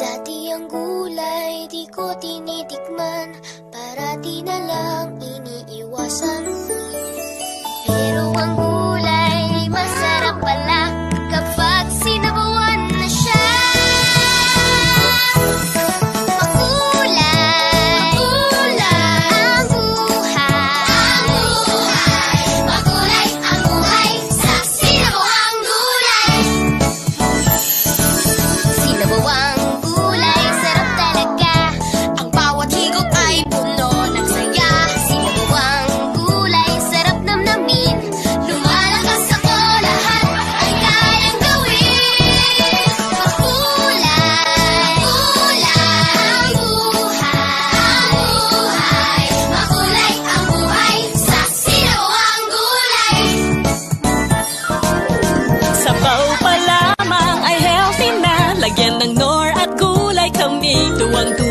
Dati ang gulay di ko tinitikman. Parati na lang iniiwasan Tôi.